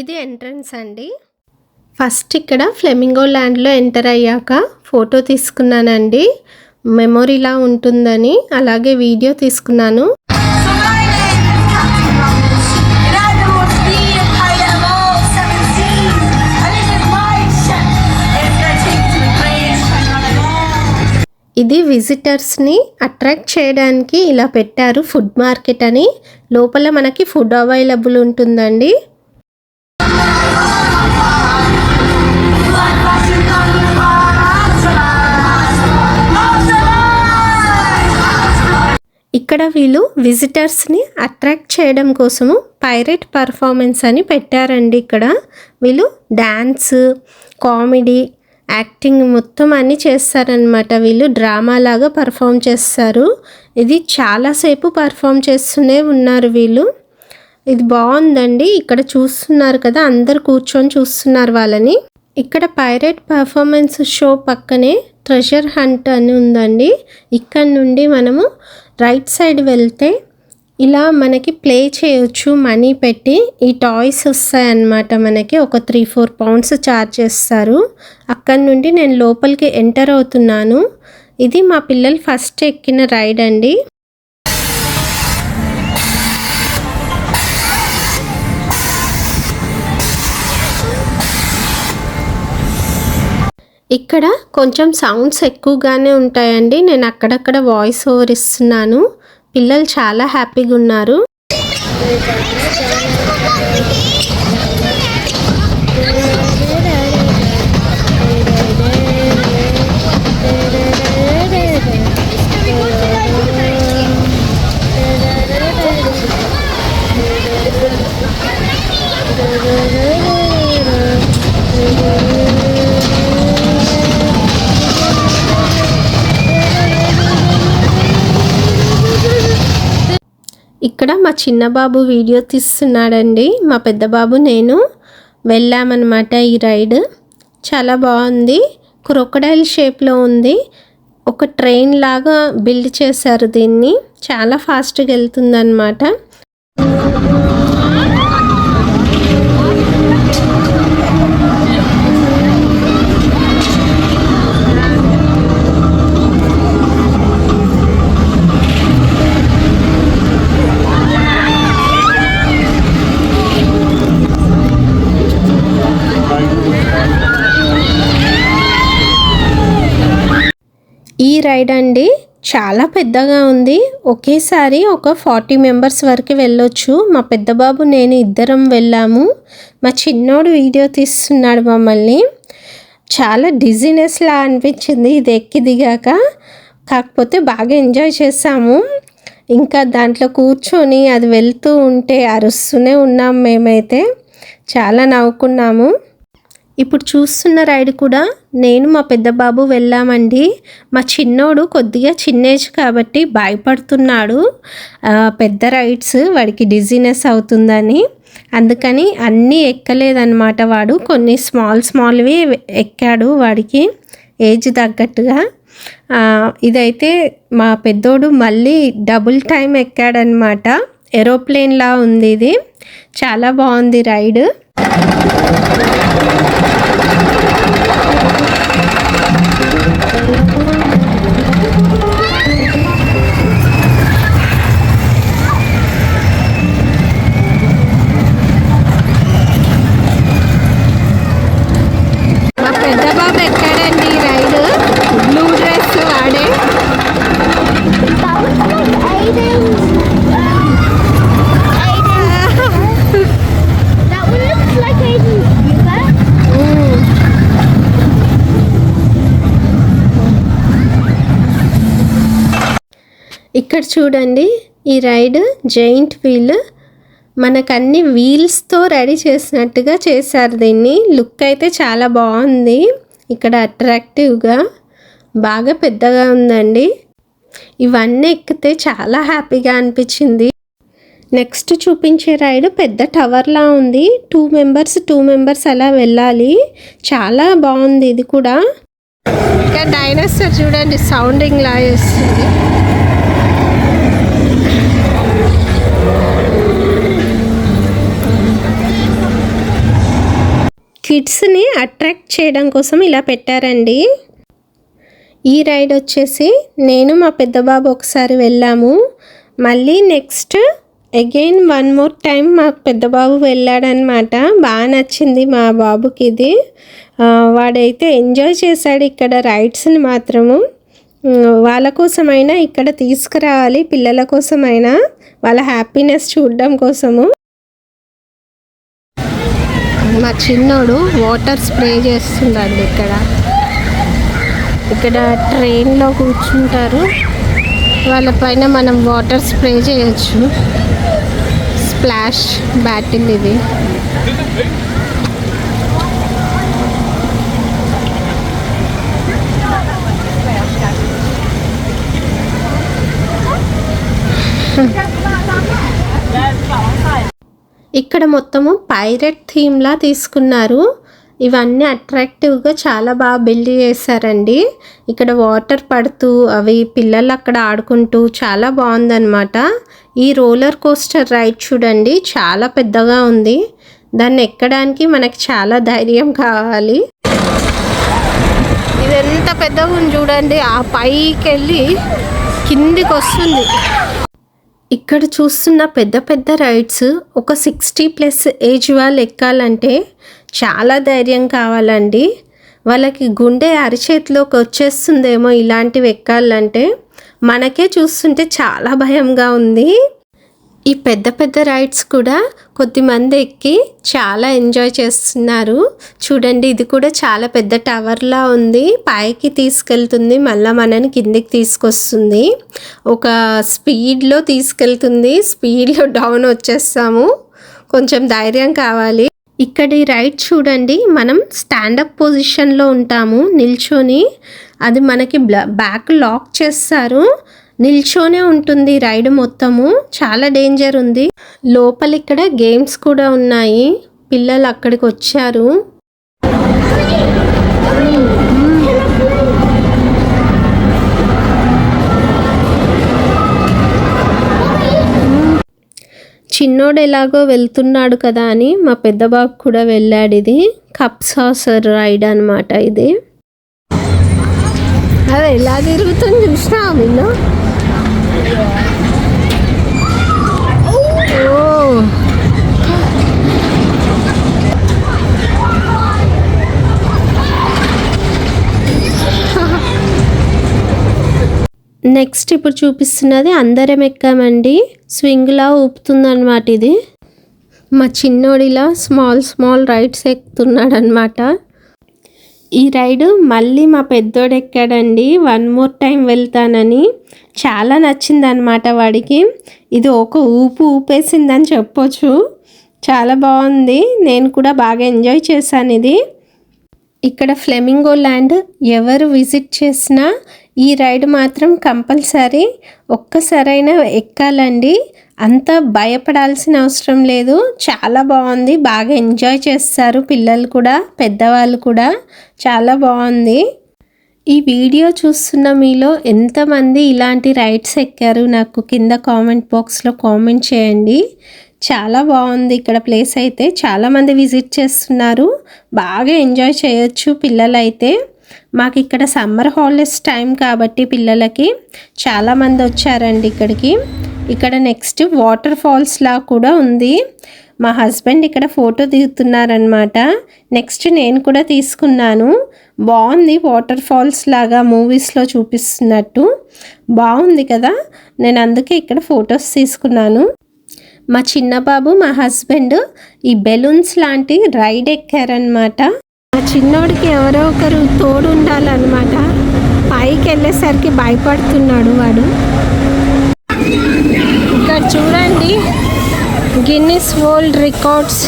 ఇది ఎంట్రన్స్ అండి. ఫస్ట్ ఇక్కడ ఫ్లెమింగో ల్యాండ్లో ఎంటర్ అయ్యాక ఫోటో తీసుకున్నానండి. మెమొరీలా ఉంటుందని అలాగే వీడియో తీసుకున్నాను. ఇది విజిటర్స్ని అట్రాక్ట్ చేయడానికి ఇలా పెట్టారు ఫుడ్ మార్కెట్ అని. లోపల మనకి ఫుడ్ అవైలబుల్ ఉంటుందండి. ఇక్కడ వీళ్ళు విజిటర్స్ని అట్రాక్ట్ చేయడం కోసము పైరెట్ పర్ఫార్మెన్స్ అని పెట్టారండి ఇక్కడ. వీళ్ళు డ్యాన్స్ కామెడీ యాక్టింగ్ మొత్తం అన్నీ చేస్తారనమాట వీళ్ళు డ్రామా లాగా పర్ఫామ్ చేస్తారు. ఇది చాలాసేపు పర్ఫామ్ చేస్తూనే ఉన్నారు వీళ్ళు. ఇది బాగుందండి. ఇక్కడ చూస్తున్నారు కదా అందరు కూర్చొని చూస్తున్నారు వాళ్ళని. ఇక్కడ పైరేట్ పర్ఫార్మెన్స్ షో పక్కనే ట్రెజర్ హంట్ అని ఉందండి. ఇక్కడ నుండి మనము రైట్ సైడ్ వెళ్తే ఇలా మనకి ప్లే చేయొచ్చు మనీ పెట్టి. ఈ టాయ్స్ వస్తాయన్నమాట మనకి. ఒక త్రీ ఫోర్ పౌండ్స్ ఛార్జ్ చేస్తారు. అక్కడ నుండి నేను లోపలికి ఎంటర్ అవుతున్నాను. ఇది మా పిల్లలు ఫస్ట్ ఎక్కిన రైడ్ అండి. ఇక్కడ కొంచెం సౌండ్స్ ఎక్కువగానే ఉంటాయండి. నేను అక్కడక్కడ వాయిస్ ఓవర్ ఇస్తున్నాను. పిల్లలు చాలా హ్యాపీగా ఉన్నారు. మా చిన్న బాబు వీడియో తీస్తున్నాడండి. మా పెద్ద బాబు నేను వెళ్ళామన్నమాట ఈ రైడ్. చాలా బాగుంది. క్రొకడైల్ షేప్లో ఉంది. ఒక ట్రైన్ లాగా బిల్డ్ చేశారు దీన్ని. చాలా ఫాస్ట్గా వెళ్తుందన్నమాట. ఈ రైడ్ అండి చాలా పెద్దగా ఉంది. ఒకేసారి ఒక ఫార్టీ మెంబర్స్ వరకు వెళ్ళొచ్చు. మా పెద్ద బాబు నేను ఇద్దరం వెళ్ళాము. మా చిన్నోడు వీడియో తీస్తున్నాడు మమ్మల్ని. చాలా డిజినెస్లా అనిపించింది ఇది ఎక్కి దిగాక. కాకపోతే బాగా ఎంజాయ్ చేసాము ఇంకా దాంట్లో కూర్చొని అది వెళ్తూ ఉంటే అరుస్తూనే ఉన్నాం మేమైతే. చాలా నవ్వుకున్నాము. ఇప్పుడు చూస్తున్న రైడ్ కూడా నేను మా పెద్ద బాబు వెళ్ళామండి. మా చిన్నోడు కొద్దిగా చిన్న ఏజ్ కాబట్టి భయపడుతున్నాడు. పెద్ద రైడ్స్ వాడికి డిజీనెస్ అవుతుందని. అందుకని అన్నీ ఎక్కలేదన్నమాట వాడు. కొన్ని స్మాల్ స్మాల్వి ఎక్కాడు వాడికి ఏజ్ తగ్గట్టుగా. ఇదైతే మా పెద్దోడు మళ్ళీ డబుల్ టైం ఎక్కాడనమాట ఏరోప్లేన్లా ఉంది ఇది. చాలా బాగుంది రైడ్. you. ఇక్కడ చూడండి ఈ రైడ్ జైంట్ వీల్ మనకు అన్ని వీల్స్తో రెడీ చేసినట్టుగా చేశారు దీన్ని. లుక్ అయితే చాలా బాగుంది. ఇక్కడ అట్రాక్టివ్గా బాగా పెద్దగా ఉందండి. ఇవన్నీ ఎక్కితే చాలా హ్యాపీగా అనిపించింది. నెక్స్ట్ చూపించే రైడ్ పెద్ద టవర్లా ఉంది. టూ మెంబర్స్ టూ మెంబర్స్ అలా వెళ్ళాలి. చాలా బాగుంది ఇది కూడా. ఇంకా డైనోసార్ చూడండి సౌండింగ్ లా చేస్తుంది కిడ్స్ని అట్రాక్ట్ చేయడం కోసం ఇలా పెట్టారండి. ఈ రైడ్ వచ్చేసి నేను మా పెద్ద బాబు ఒకసారి వెళ్ళాము. మళ్ళీ next again one more time మా పెద్ద బాబు వెళ్ళాడనమాట. బాగా నచ్చింది మా బాబుకి ఇది. వాడైతే ఎంజాయ్ చేశాడు ఇక్కడ రైడ్స్ని మాత్రము. వాళ్ళ కోసమైనా ఇక్కడ తీసుకురావాలి పిల్లల కోసమైనా వాళ్ళ హ్యాపీనెస్ చూడడం కోసము. మా చిన్నోడు వాటర్ స్ప్రే చేస్తుందండి ఇక్కడ. ఇక్కడ ట్రైన్లో కూర్చుంటారు. వాళ్ళ పైన మనం వాటర్ స్ప్రే చేయొచ్చు. స్ప్లాష్ బ్యాటిల్ ఇది. ఇక్కడ మొత్తము పైరెట్ థీమ్లా తీసుకున్నారు. ఇవన్నీ అట్రాక్టివ్గా చాలా బాగా బిల్డ్ చేశారండి. ఇక్కడ వాటర్ పడుతూ అవి పిల్లలు అక్కడ ఆడుకుంటూ చాలా బాగుందన్నమాట. ఈ రోలర్ కోస్టర్ రైడ్ చూడండి చాలా పెద్దగా ఉంది. దాన్ని ఎక్కడానికి మనకి చాలా ధైర్యం కావాలి. ఇది ఎంత పెద్దగా ఉంది చూడండి ఆ పైకి వెళ్ళి కిందికి వస్తుంది ఇక్కడ చూస్తున్న పెద్ద పెద్ద రైడ్స్ ఒక సిక్స్టీ ప్లస్ ఏజ్ వాళ్ళు ఎక్కాలంటే చాలా ధైర్యం కావాలండి. వాళ్ళకి గుండె అరిచేతిలోకి వచ్చేస్తుందేమో ఇలాంటివి ఎక్కాలంటే మనకే చూస్తుంటే చాలా భయంగా ఉంది. ఈ పెద్ద పెద్ద రైడ్స్ కూడా కొద్దిమంది ఎక్కి చాలా ఎంజాయ్ చేస్తున్నారు. చూడండి ఇది కూడా చాలా పెద్ద టవర్లా ఉంది. పైకి తీసుకెళ్తుంది మళ్ళీ మనని కిందికి తీసుకొస్తుంది. ఒక స్పీడ్లో తీసుకెళ్తుంది స్పీడ్లో డౌన్ వచ్చేస్తాము. కొంచెం ధైర్యం కావాలి. ఇక్కడ ఈ రైడ్ చూడండి మనం స్టాండప్ పొజిషన్లో ఉంటాము నిల్చొని. అది మనకి బ్లా- బ్యాక్ లాక్ చేస్తారు. నిల్చోనే ఉంటుంది రైడ్ మొత్తము. చాలా డేంజర్ ఉంది. లోపల ఇక్కడ గేమ్స్ కూడా ఉన్నాయి. పిల్లలు అక్కడికి వచ్చారు. చిన్నోడు ఎలాగో వెళ్తున్నాడు కదా అని మా పెద్ద బాబు కూడా వెళ్ళాడు ఇది. కప్ సాసర్ రైడ్ అనమాట ఇది. అదే ఎలా తిరుగుతుంది చూసినా విన్నా నెక్స్ట్ ఇప్పుడు చూపిస్తున్నది అందరం ఎక్కామండి. స్వింగ్లా ఊపుతుందన్నమాట ఇది. మా చిన్నోడిలా స్మాల్ స్మాల్ రైడ్స్ ఎక్కుతున్నాడు అనమాట ఈ రైడు మళ్ళీ మా పెద్దోడు ఎక్కాడండి. వన్ మోర్ టైం వెళ్తానని. చాలా నచ్చింది అనమాట వాడికి. ఇది ఒక ఊపు ఊపేసిందని చెప్పొచ్చు. చాలా బాగుంది. నేను కూడా బాగా ఎంజాయ్ చేశాను ఇది. ఇక్కడ ఫ్లెమింగో ల్యాండ్ ఎవరు విజిట్ చేసినా ఈ రైడ్ మాత్రం కంపల్సరీ ఒక్కసారైనా ఎక్కాలండి. అంత భయపడాల్సిన అవసరం లేదు. చాలా బాగుంది. బాగా ఎంజాయ్ చేస్తారు పిల్లలు కూడా పెద్దవాళ్ళు కూడా. చాలా బాగుంది. ఈ వీడియో చూస్తున్న మీలో ఎంతమంది ఇలాంటి రైడ్స్ ఎక్కారు నాకు కింద కామెంట్ బాక్స్లో కామెంట్ చేయండి. చాలా బాగుంది. ఇక్కడ ప్లేస్ అయితే చాలామంది విజిట్ చేస్తున్నారు. బాగా ఎంజాయ్ చేయొచ్చు పిల్లలైతే. మాకు ఇక్కడ సమ్మర్ హాలిడేస్ టైం కాబట్టి పిల్లలకి చాలామంది వచ్చారండి ఇక్కడికి. ఇక్కడ నెక్స్ట్ వాటర్ ఫాల్స్ లా కూడా ఉంది. మా హస్బెండ్ ఇక్కడ ఫోటో దిగుతున్నారనమాట నెక్స్ట్ నేను కూడా తీసుకున్నాను. బాగుంది వాటర్ ఫాల్స్ లాగా మూవీస్లో చూపిస్తున్నట్టు. బాగుంది కదా? నేను అందుకే ఇక్కడ ఫొటోస్ తీసుకున్నాను. మా చిన్న బాబు మా హస్బెండ్ ఈ బెలూన్స్ లాంటి రైడ్ ఎక్కారనమాట మా చిన్నోడికి ఎవరో ఒకరు తోడు ఉండాలన్నమాట పైకి వెళ్ళేసరికి భయపడుతున్నాడు వాడు. ఇక్కడ చూడండి గిన్నిస్ వరల్డ్ రికార్డ్స్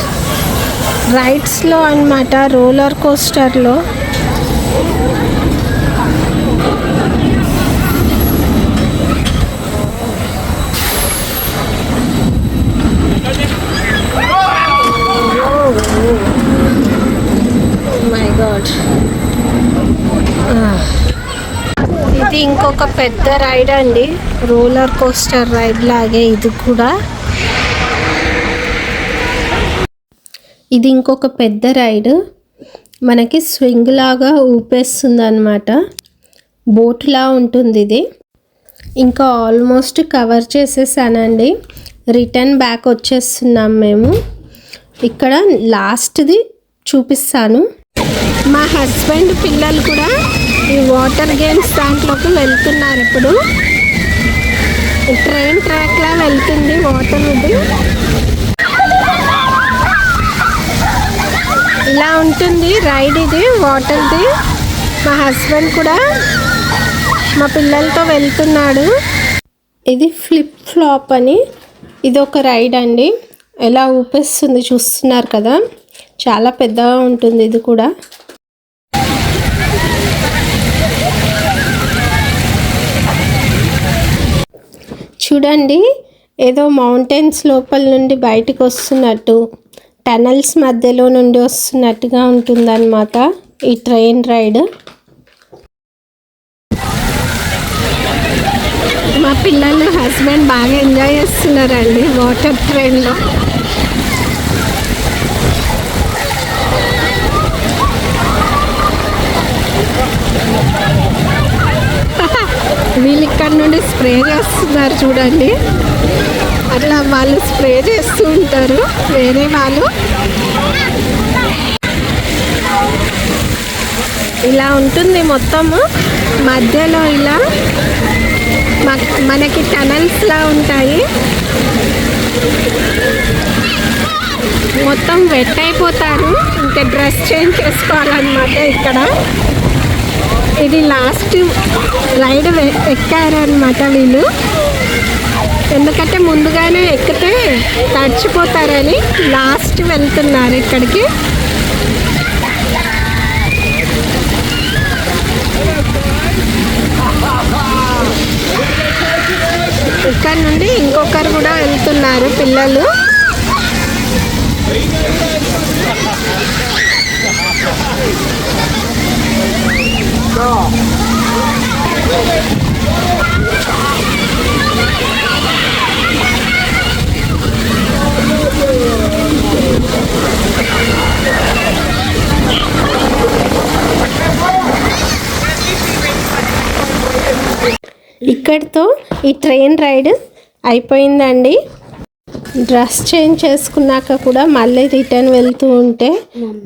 రైడ్స్లో అన్నమాట రోలర్ కోస్టర్లో. ఇది ఇంకొక పెద్ద రైడ్ అండి. రోలర్ కోస్టర్ రైడ్ లాగే ఇది కూడా. ఇది ఇంకొక పెద్ద రైడ్. మనకి స్వింగ్ లాగా ఊపేస్తుంది అనమాట బోట్లా ఉంటుంది ఇది. ఇంకా ఆల్మోస్ట్ కవర్ చేసేసానండి. రిటర్న్ బ్యాక్ వచ్చేస్తున్నాం మేము. ఇక్కడ లాస్ట్ది చూపిస్తాను. మా హస్బెండ్ పిల్లలు కూడా ఈ వాటర్ గేమ్స్ దాంట్లోకి వెళ్తున్నారు ఇప్పుడు. ట్రైన్ ట్రాక్లా వెళ్తుంది వాటర్ ఇది. ఇలా ఉంటుంది రైడ్ ఇది వాటర్ది మా హస్బెండ్ కూడా మా పిల్లలతో వెళ్తున్నాడు. ఇది ఫ్లిప్ ఫ్లాప్ అని. ఇది ఒక రైడ్ అండి. ఎలా ఊపేస్తుంది చూస్తున్నారు కదా. చాలా పెద్దగా ఉంటుంది ఇది కూడా. చూడండి. ఏదో మౌంటైన్స్ లోపల నుండి బయటకు వస్తున్నట్టు టనల్స్ మధ్యలో నుండి వస్తున్నట్టుగా ఉంటుందన్నమాట ఈ ట్రైన్ రైడ్. మా పిల్లలు హస్బెండ్ బాగా ఎంజాయ్ చేస్తున్నారండి వాటర్ ట్రైన్లో. ఇక్కడ నుండి స్ప్రే చేస్తున్నారు చూడండి. అట్లా వాళ్ళు స్ప్రే చేస్తూ ఉంటారు వేరే వాళ్ళు. ఇలా ఉంటుంది మొత్తము మధ్యలో ఇలా మనకి టనల్స్లా ఉంటాయి. మొత్తం వెట్ అయిపోతారు. ఇంకా డ్రెస్ చేంజ్ చేసుకోవాలన్నమాట ఇక్కడ. ఇది లాస్ట్ రైడ్ వె- ఎక్కారనమాట వీళ్ళు. ఎందుకంటే ముందుగానే ఎక్కితే తడిచిపోతారని లాస్ట్ వెళ్తున్నారు ఇక్కడికి. ఇక్కడ నుండి ఇంకొకరు కూడా వెళ్తున్నారు పిల్లలు. ఇక్కడితో ఈ ట్రైన్ రైడ్ అయిపోయిందండి. డ్రెస్ చేంజ్ చేసుకున్నాక కూడా మళ్ళీ రిటర్న్ వెళ్తూ ఉంటే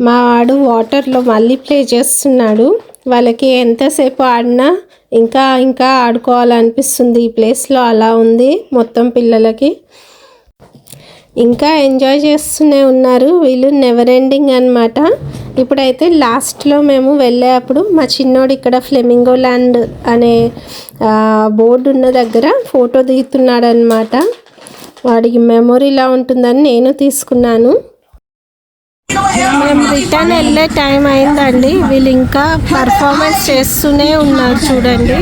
మా వాడు వాటర్లో మళ్ళీ ప్లే చేస్తున్నాడు. వాళ్ళకి ఎంతసేపు ఆడినా ఇంకా ఇంకా ఆడుకోవాలనిపిస్తుంది. ఈ ప్లేస్లో అలా ఉంది మొత్తం పిల్లలకి. ఇంకా ఎంజాయ్ చేస్తూనే ఉన్నారు. వీళ్ళు నెవర్ ఎండింగ్ అనమాట ఇప్పుడైతే లాస్ట్లో మేము వెళ్ళేటప్పుడు మా చిన్నోడు ఇక్కడ ఫ్లెమింగో ల్యాండ్ అనే బోర్డు ఉన్న దగ్గర ఫోటో దిగుతున్నాడు అనమాట వాడికి మెమొరీలా ఉంటుందని నేను తీసుకున్నాను. మేము రిటర్న్ వెళ్ళే టైం అయిందండి. వీళ్ళు ఇంకా పర్ఫార్మెన్స్ చేస్తూనే ఉన్నారు చూడండి.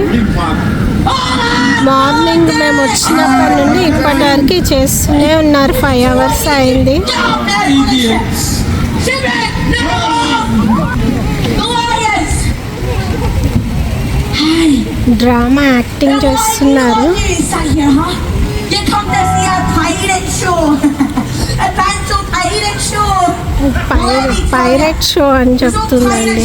మార్నింగ్ మేము వచ్చినప్పటి నుండి ఇప్పటి వరకు చేస్తూనే ఉన్నారు ఫైవ్ అవర్స్ అయింది డ్రామా యాక్టింగ్ చేస్తున్నారు పైరెట్ షో అని చెప్తుందండి.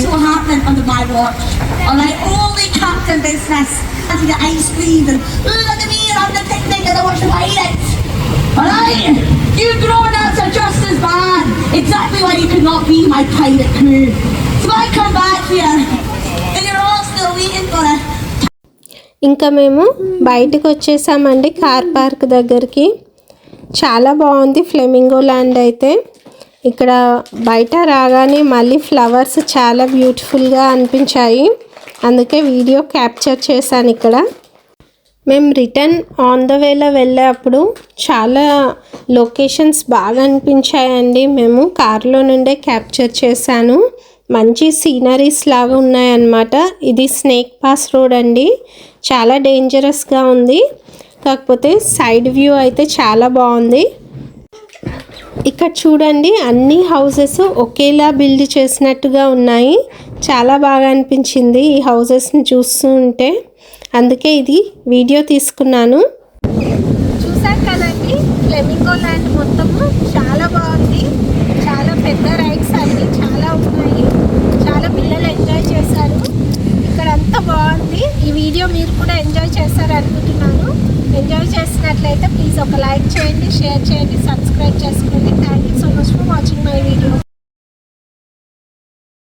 ఇంకా మేము బయటకు వచ్చేసామండి కార్ పార్క్ దగ్గరికి. చాలా బాగుంది ఫ్లెమింగో ల్యాండ్ అయితే. ఇక్కడ బయట రాగానే మళ్ళీ ఫ్లవర్స్ చాలా బ్యూటిఫుల్గా అనిపించాయి. అందుకే వీడియో క్యాప్చర్ చేశాను ఇక్కడ. మేము రిటర్న్ ఆన్ ద వేలో వెళ్ళేటప్పుడు చాలా లొకేషన్స్ బాగా అనిపించాయండి. మేము కార్లో నుండే క్యాప్చర్ చేశాను. మంచి సీనరీస్ లాగా ఉన్నాయన్నమాట. ఇది స్నేక్ పాస్ రోడ్ అండి. చాలా డేంజరస్గా ఉంది. కాకపోతే సైడ్ వ్యూ అయితే చాలా బాగుంది. ఇక్కడ చూడండి అన్ని హౌసెస్ ఒకేలా బిల్డ్ చేసినట్టుగా ఉన్నాయి. చాలా బాగా అనిపించింది ఈ హౌసెస్ని చూస్తూ ఉంటే. అందుకే ఇది వీడియో తీసుకున్నాను. చూసాం కదండి ఫ్లెమింగో ల్యాండ్ మొత్తము చాలా బాగుంది. చాలా పెద్ద రైడ్స్ అన్ని చాలా ఉన్నాయి. చాలా పిల్లలు ఎంజాయ్ చేశారు. ఇక్కడ అంతా బాగుంది. ఈ వీడియో మీరు కూడా ఎంజాయ్ చేశారు అనుకుంటున్నాను ఎంజాయ్ చేసినట్లయితే ప్లీజ్ ఒక లైక్ చేయండి షేర్ చేయండి సబ్స్క్రైబ్ చేసుకోండి. Thank you so much for watching my video